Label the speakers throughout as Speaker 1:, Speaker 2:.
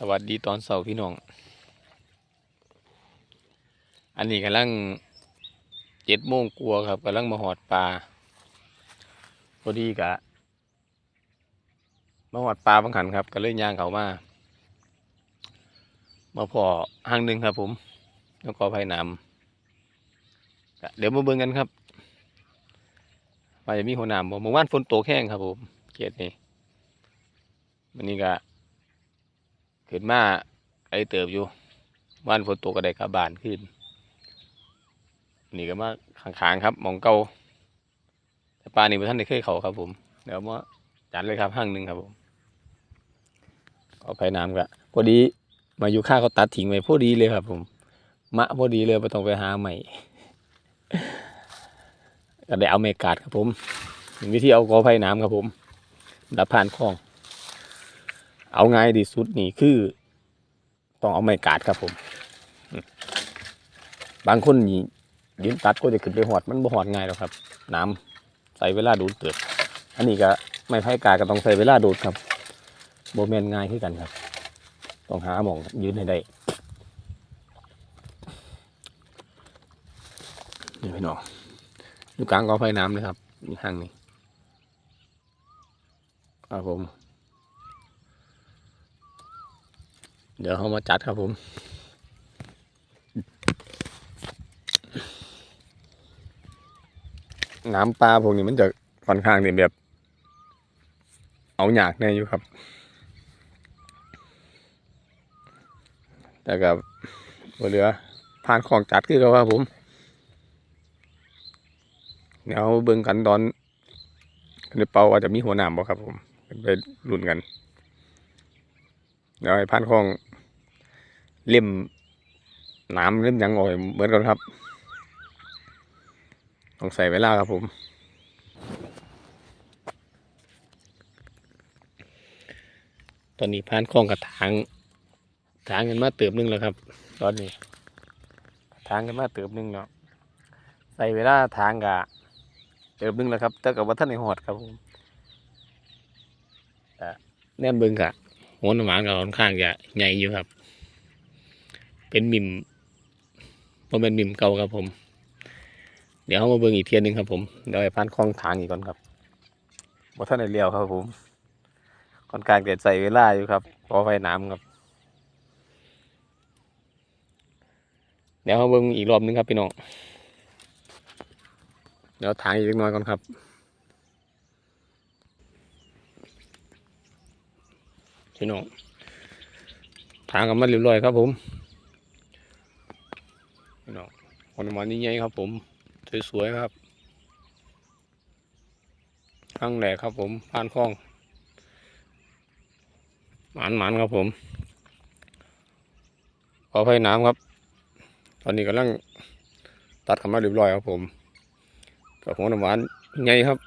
Speaker 1: สวัสดีตอนเสาร์พี่น้อง อันนี้กำลังเจ็ดโมงกลัวครับกำลังมาหอดปลาพอดีกะมาหอดปลาบังหันครับก็เลยย่างเขามา มาพอห้างหนึ่งครับผมแล้วก็ภายนำเดี๋ยวมาเบิ่งกันครับว่าจะมีหัวหนามบ่เมื่อวานฝนตกแห้งครับผมเกียรตินี่วันนี้ก็ ขึ้นมาไอเติบอยู่ว่านฝนตกก็ได้กลับานขึ้น นี่ก็มาขางๆครับมองเก่าแต่ปลานี่ท่านได้เคยเขาครับผม เดี๋ยวมาจัดเลยครับห้างหนึ่งครับผมเอาไปน้ำก็พอดีมาอยู่ข้าเขาตัดทิ้งไว้พอดีเลยครับ ผม มะพอดีเลยไม่ต้องไปหาใหม่ก็ได้เอาเมกาดครับผมวิธีเอากอไผ่น้ำครับผม ดับผ่านคลอง เอาง่ายที่สุดนี่คือ ต้องเอาไม้กาดครับผม บางคนนี่ยืนตัดก็จะขึ้นไปหอดมันบ่หอดง่ายหรอกครับ น้ำใส่เวลาดูดเติบอันนี้ก็ไม่ไผ่กาดก็ต้องใส่เวลาดูดครับโบแมนง่ายขึ้นกันครับ ต้องหาหมองยืนให้ได้นี่พี่น้องอยู่กลางกอไผ่น้ำเลยครับนี่ห้างนี้ครับผม เดี๋ยวเขามาจัดครับผมน้ำปลาพวกนี้มันจะค่อนข้างเนี่แบบ เอาหยากแน่อยู่ครับ แต่กับเหลือผ่านของจัดคือกับว่าผม เดี๋ยวเบิ่งกันตอนในเปาว่าจะมีหัวหนามบ่ครับผมไปลุ้นกัน เดี๋ยวให้ผ่านของเล่มน้ำเล่มยังอ่อยเหมือนกันครับ ต้องใส่เวลาครับผมตอนนี้พานคลองกระถางถางกันมาเติบหนึงแล้วครับ ตอนนี้ถางกันมาเติบหนึงเนาะใส่เวลาทางกะเติบหนึงแล้วครับแต่กับว่าท่านในหอดครับผมแต่แน่นเบิงกะ หัวหนำหวานกับค่อนข้างจะใหญ่อยู่ครับ เป็นมิมเพราะเป็นมิมเก่าครับผม เดี๋ยวเขามาเบิ่งอีกเทียนหนึ่งครับผมเดี๋ยวไปพันคลองทางอีกก่อนครับบ่ท่านได้เลี้ยวครับผมค่อนข้างเด็ดใส่เวลาอยู่ครับเพอไฟน้ำครับ เดี๋ยวเขาเบิ่งอีกรอบหนึงครับพี่น้องเดี๋ยวทางอีกเล็กน้อยก่อนครับ พี่น้องทางกันมาเรียบร้อยครับผมพี่น้องวันวันนี้ใหญ่ครับ ผมสวยๆครับข้างแหลกครับผมผ่านคลองหมานหมานๆครับผม ขอไฟน้ำครับ ตอนนี้กำลังตัดกันมาเรียบร้อยครับผมกับหัวน้ำหวานใหญ่ครับ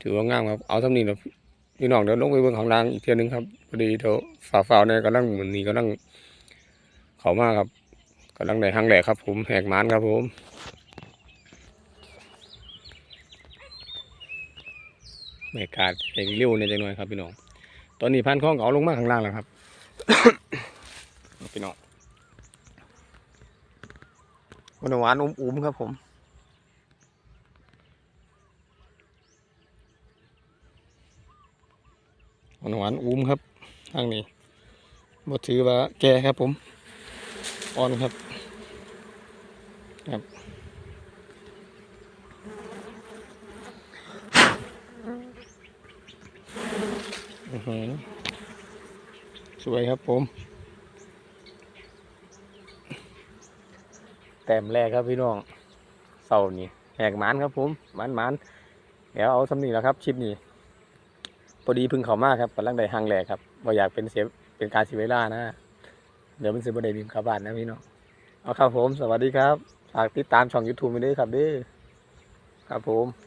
Speaker 1: ถือว่างามครับ เอาทำนี้นะ พี่น้องเดี๋ยวลงไปเบื้องข้างล่างอีกเทียหนึงครับพอดีเดี๋ยวฝ่าฝ่าเนี่ยกำลังเหมือนนี้กำลังเขามากครับกำลังในห้างแหลกครับ ผมแหกมานครับผมไม่กาดแหกเลี้ยวเนี่ยจังหน่อยครับพี่น้อง ตอนนี้พันข้องเอาลงมาข้างล่างแล้วครับพี่น้องมันหวานอุ้มๆครับผม มันหวานอุ้มครับทางนี้บ่ถือว่าแก่ครับผมอ่อนครับครับอื้อหือสวยครับผม แต้มแรกครับพี่น้องเสานี่แหกหมานครับผมหมานหมานเดี๋ยวเอาสำนีแล้วครับชิปนี้ พอดีพึ่งเขามากครับกำลังได้หางแหลกครับบ่อยากเป็นเสียเป็นการเสียเวลานะ เดี๋ยวมันจะบ่ได้บิมข้าบ้านนะพี่น้องเอาครับผม สวัสดีครับ ฝากติดตามช่อง YouTube ไปด้วยครับด้อครับผม